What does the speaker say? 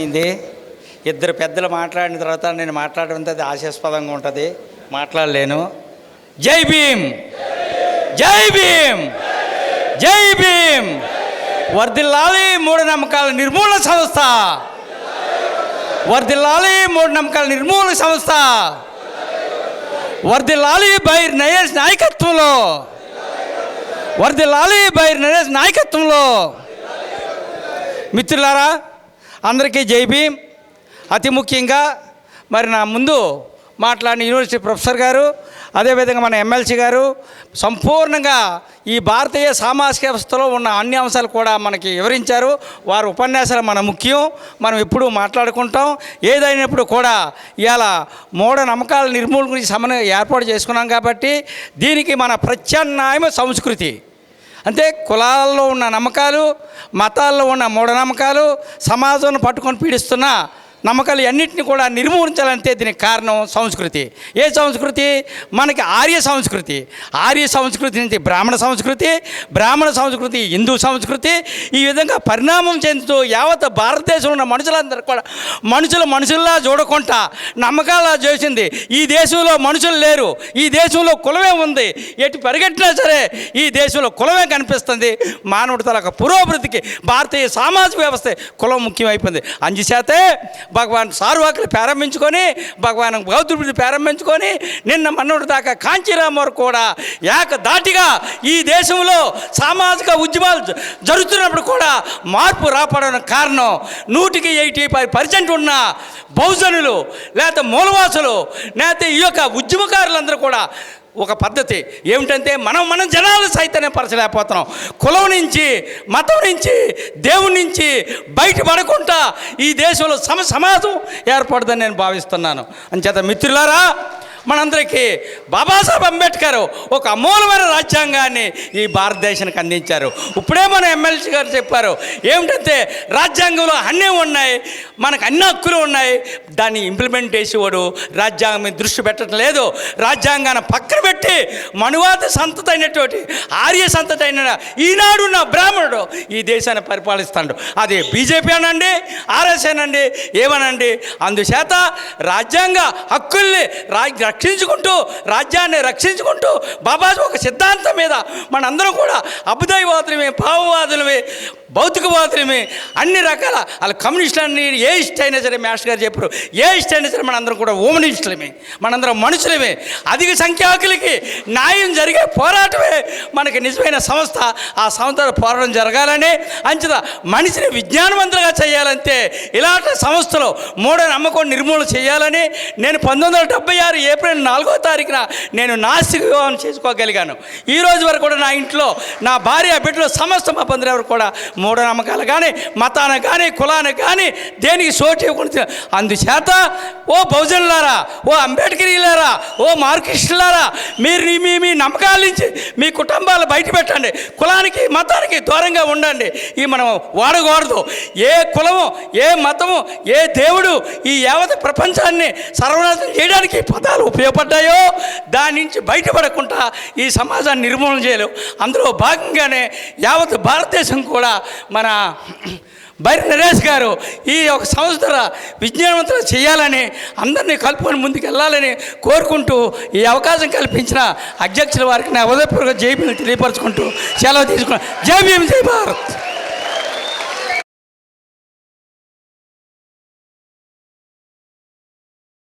అయింది. ఇద్దరు పెద్దలు మాట్లాడిన తర్వాత నేను మాట్లాడడం అది ఆశాస్పదంగా ఉంటుంది. మాట్లాడలేను. జై భీమ్! జై భీమ్! జై భీమ్! వర్దిల్లాలి మూఢనమ్మకాల నిర్మూలన సంస్థ! వర్దిల్లాలి మూఢనమ్మకాల నిర్మూలన సంస్థ! వర్దిల్లాలి బైర్ నయేష్ నాయకత్వంలో! వర్దిల్లాలి బైర్ నయేష్ నాయకత్వంలో! మిత్రులారా అందరికీ జై అతి ముఖ్యంగా మరి నా ముందు మాట్లాడిన యూనివర్సిటీ ప్రొఫెసర్ గారు అదేవిధంగా మన ఎమ్మెల్సీ గారు సంపూర్ణంగా ఈ భారతీయ సామాజిక వ్యవస్థలో ఉన్న అన్ని అంశాలు కూడా మనకి వివరించారు. వారి ఉపన్యాసాలు మన ముఖ్యం. మనం ఎప్పుడూ మాట్లాడుకుంటాం. ఏదైనప్పుడు కూడా ఇలా మూఢ నమ్మకాల నిర్మూలన గురించి సమన్వయం ఏర్పాటు చేసుకున్నాం కాబట్టి దీనికి మన ప్రత్యామ్నాయం సంస్కృతి. అంటే కులాల్లో ఉన్న నమ్మకాలు మతాల్లో ఉన్న మూఢనమ్మకాలు సమాజాన్ని పట్టుకొని పీడిస్తున్న నమ్మకాలు అన్నింటిని కూడా నిర్మూలించాలంటే దీనికి కారణం సంస్కృతి. ఏ సంస్కృతి? మనకి ఆర్య సంస్కృతి. ఆర్య సంస్కృతి నుంచి బ్రాహ్మణ సంస్కృతి బ్రాహ్మణ సంస్కృతి హిందూ సంస్కృతి. ఈ విధంగా పరిణామం చెందుతూ యావత్ భారతదేశంలో ఉన్న మనుషులందరూ కూడా మనుషులు మనుషుల్లా చూడకుండా నమ్మకాలా చేసింది. ఈ దేశంలో మనుషులు లేరు. ఈ దేశంలో కులమే ఉంది. ఎటు పరిగెట్టినా సరే ఈ దేశంలో కులమే కనిపిస్తుంది. మానవుడి తలక పురోభివృద్ధికి భారతీయ సామాజిక వ్యవస్థ కులం ముఖ్యమైపోయింది. అందుచేతే భగవాన్ సార్వాకులు ప్రారంభించుకొని భగవాన్ గౌతముడిని ప్రారంభించుకొని నిన్న మన్నోడి దాకా కాంచీరామ్ వరకు కూడా ఏకదాటిగా ఈ దేశంలో సామాజిక ఉద్యమాలు జరుగుతున్నప్పుడు కూడా మార్పు రాపడానికి కారణం నూటికి ఎయిటీ ఫైవ్ పర్సెంట్ ఉన్న బహుజనులు లేకపోతే మూలవాసులు లేకపోతే ఈ యొక్క ఉద్యమకారులందరూ కూడా ఒక పద్ధతి. ఏమిటంటే మనం మనం జనాలు సైతాన్ని పరచలేకపోతున్నాం. కులం నుంచి మతం నుంచి దేవుడి నుంచి బయటపడకుండా ఈ దేశంలో సమ సమాజం ఏర్పడదని నేను భావిస్తున్నాను. అంచేత మిత్రులారా మనందరికీ బాబాసాహెబ్ అంబేద్కర్ ఒక అమూలమైన రాజ్యాంగాన్ని ఈ భారతదేశానికి అందించారు. ఇప్పుడే మన ఎమ్మెల్సీ గారు చెప్పారు ఏమిటంటే రాజ్యాంగంలో అన్నీ ఉన్నాయి మనకు అన్ని హక్కులు ఉన్నాయి దాన్ని ఇంప్లిమెంట్ చేసేవాడు రాజ్యాంగం మీద దృష్టి పెట్టడం లేదు. రాజ్యాంగాన్ని పక్కన పెట్టి మనువాత సంతతి అయినటువంటి ఆర్య సంతతి అయిన ఈనాడు బ్రాహ్మణుడు ఈ దేశాన్ని పరిపాలిస్తాడు. అది బీజేపీ అనండి ఆర్ఎస్ అనండి ఏమనండి? అందుచేత రాజ్యాంగ హక్కుల్ని రాజ్య రక్షించుకుంటూ రాజ్యాన్ని రక్షించుకుంటూ బాబాజీ ఒక సిద్ధాంతం మీద మనందరం కూడా అబుదాయివాదులమే భావవాదులమే భౌతికవాదులమే అన్ని రకాల వాళ్ళ కమ్యూనిస్టులన్నీ ఏ ఇష్ట అయినా సరే మాస్టర్ గారు చెప్పారు ఏ ఇష్ట అయినా సరే మనందరం కూడా ఓమనిస్టులమే మనందరం మనుషులమే. అధిక సంఖ్యాకులకి న్యాయం జరిగే పోరాటమే మనకి నిజమైన సంస్థ. ఆ సంస్థ పోరాటం జరగాలని అంచేత మనిషిని విజ్ఞానవంతులుగా చేయాలంటే ఇలాంటి సంస్థలు మూఢ నమ్మకం నిర్మూలన చేయాలని నేను పంతొమ్మిది వందల డెబ్బై ఆరు ఏప్రిల్ నాలుగో తారీఖున నేను నాస్తిక వివాహం చేసుకోగలిగాను. ఈ రోజు వరకు కూడా నా ఇంట్లో నా భార్య బిడ్డలు సమస్త మా బంధువులు ఎవరు కూడా మూఢనమ్మకాలు కానీ మతాన కానీ కులాన కానీ దేనికి సోటు ఇవ్వకుండా అందుచేత ఓ బహుజనులారా ఓ అంబేద్కరీలారా ఓ మార్కిస్టులారా మీరు మీ మీ నమ్మకాల నుంచి మీ కుటుంబాలు బయట పెట్టండి కులానికి మతానికి దూరంగా ఉండండి. ఈ మనం వాడకూడదు. ఏ కులము ఏ మతము ఏ దేవుడు ఈ యావత ప్రపంచాన్ని సర్వనాశనం చేయడానికి పదాలు ఉపయోగపడ్డాయో దాని నుంచి బయటపడకుండా ఈ సమాజాన్ని నిర్మూలన చేయలేవు. అందులో భాగంగానే యావత్ భారతదేశం కూడా మన బైరి నరేష్ గారు ఈ ఒక సంస్థ విజ్ఞానవంతులు చేయాలని అందరినీ కలుపుకొని ముందుకు వెళ్ళాలని కోరుకుంటూ ఈ అవకాశం కల్పించిన అధ్యక్షుల వారికి నా ఉదయపూర్వక జైబీని తెలియపరచుకుంటూ సెలవు తీసుకున్నాను జై భీమ్ జై భారత్!